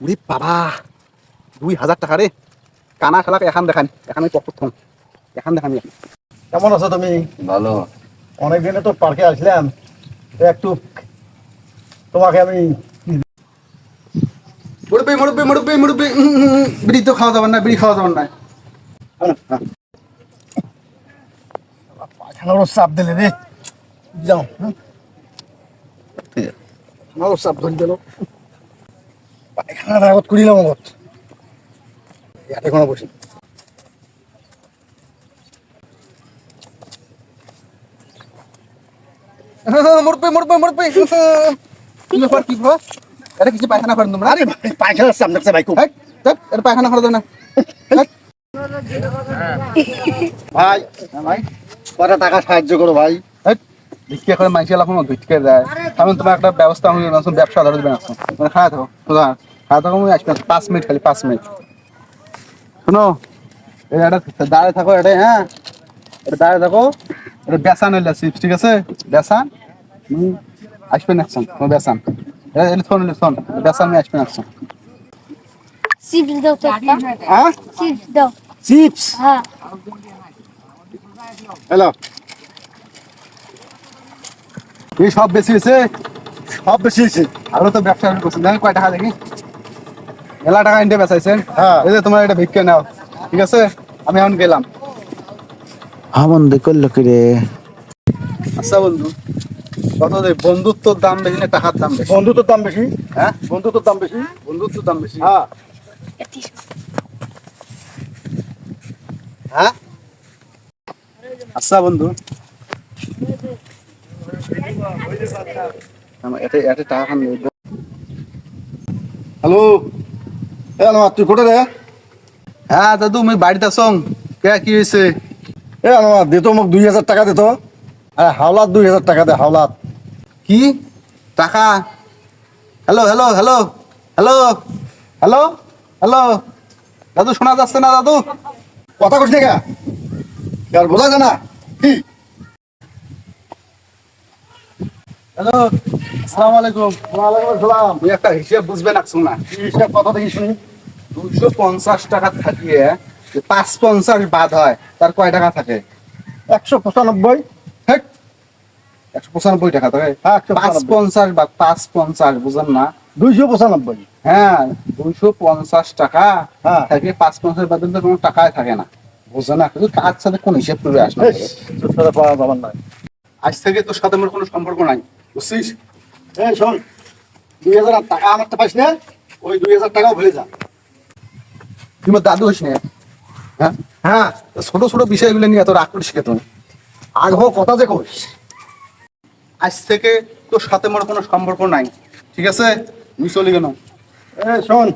উরে বাবা দুই হাজার টাকা রে কানা শালাকে এখান দেখান এখানে পকেট থম এখান দেখান কেমন আছো তুমি? ভালো। অনেক দিনে তো পার্কে আসলাম একটু তোমাকে আমি মুরব্বি মুরব্বি মুরব্বি মুরব্বি বিড়ি তো খাওয়া যাবে না বিড়ি খাওয়া যাবে না পায়খানারও চাপ দিলে রে যাও। হুম। আমারও চাপ ধরে দিল। পায়খানার আগত করিলাম আগত ইয়াতে কোনো বসি। কি ব্যাপার কি ব্যাপার? এটা কিছু পায়খানা করেন তোমরা? আরে ভাই খুব। হেই, ধ্যাৎ, এটা পায়খানা করা যাবে না। ভাই ভাই কটা টাকা সাহায্য করো ভাই। ভিক্ষা করে মাইসে লাখ ভিক্ষা দেয়। আমি তোমার একটা ব্যবস্থা আমি ব্যবসা ধরে দেবেন আসুন খাওয়া থাকো খোদা খাওয়া থাকো আমি আসবেন পাঁচ মিনিট খালি পাঁচ মিনিট। শোনো এই এটা দাঁড়িয়ে থাকো এটা হ্যাঁ? এটা দাঁড়িয়ে থাকো এটা বেসান হইলে চিপস ঠিক আছে? বেসান হুম, আসবেন একসন তোমার বেসান। এটা ফোন ফোন বেসান আমি আসবেন একসন চিপস দাও তো একটা। হ্যাঁ? চিপস দাও। চিপস হ্যাঁ। হ্যালো। এই সব বেশি হয়েছে সব বেশি হয়েছে। আরও তো ব্যবসা শুরু করছেন দেখেন কয় টাকা দেখি? মেলা টাকা ইন্ডিয়া বেচাইছেন হ্যাঁ। এই যে তোমার এটা ভিক্ষা নাও। ঠিক আছে? আমি এখন গেলাম। হামন্দ করল কি রে? আচ্ছা বন্ধু কত দে? বন্ধুত্বর দাম বেশি না টাকার দাম বেশি? বন্ধুত্বর দাম বেশি? হ্যাঁ? বন্ধুত্বর দাম বেশি? বন্ধুত্বর দাম বেশি? হ্যাঁ। হ্যাঁ? আচ্ছা বন্ধু। আমার এটা এটা টাকা খান। হ্যালো? এ আনোয়ার তুই কোটে রে? হ্যাঁ দাদু আমি বাড়িতে আসং কে কি হয়েছে এ আনোয়ার দে তো মোক দুই হাজার টাকা দে তো। আরে হাওলাত দুই হাজার টাকা দে হাওলাত। কি? টাকা? Hello hello hello hello hello hello. দাদু শোনা যাচ্ছে না দাদু? কথা কইস না আর বোঝা যায় না। কি? হ্যালো আসসালামু আলাইকুম। ওয়ালাইকুম আসসালাম। তুই একটা হিসেব বুঝবে না না। হিসাব? কথা দেখি শুনি। দুইশো পঞ্চাশ টাকা থাকিয়ে পাঁচ পঞ্চাশ বাদ হয় তার কয় টাকা থাকে? একশো পঁচানব্বই। একশো পঁচানব্বই টাকা থাকে। হ্যাঁ, পাঁচ পঞ্চাশ বা পাঁচ পঞ্চাশ বুঝেন না? দুইশো পঁচানব্বই। হ্যাঁ দুইশো পঞ্চাশ টাকা হ্যাঁ। থাকে পাঁচ পঞ্চাশ বাদ দিলে কোনো টাকাই থাকে না। বুঝে না? কিন্তু কার সাথে কোন হিসেব করে আসবে? তোর পাওয়া নয় আজ থেকে তোর সাথে আমার কোনো সম্পর্ক নাই বুঝছিস? এই শোন দুই হাজার টাকা আমার তো পাইস না। ওই দুই হাজার টাকাও ভুলে যা। আমার দাদু হইস না। হ্যাঁ? হ্যাঁ ছোট ছোট বিষয়গুলো নিয়ে এত রাগ করিস তুমি আগ্রহ কথা যে করিস আজ থেকে তোর সাথে মোর কোনো সম্পর্ক নাই। ঠিক আছে? আমি চলে গেলাম শোন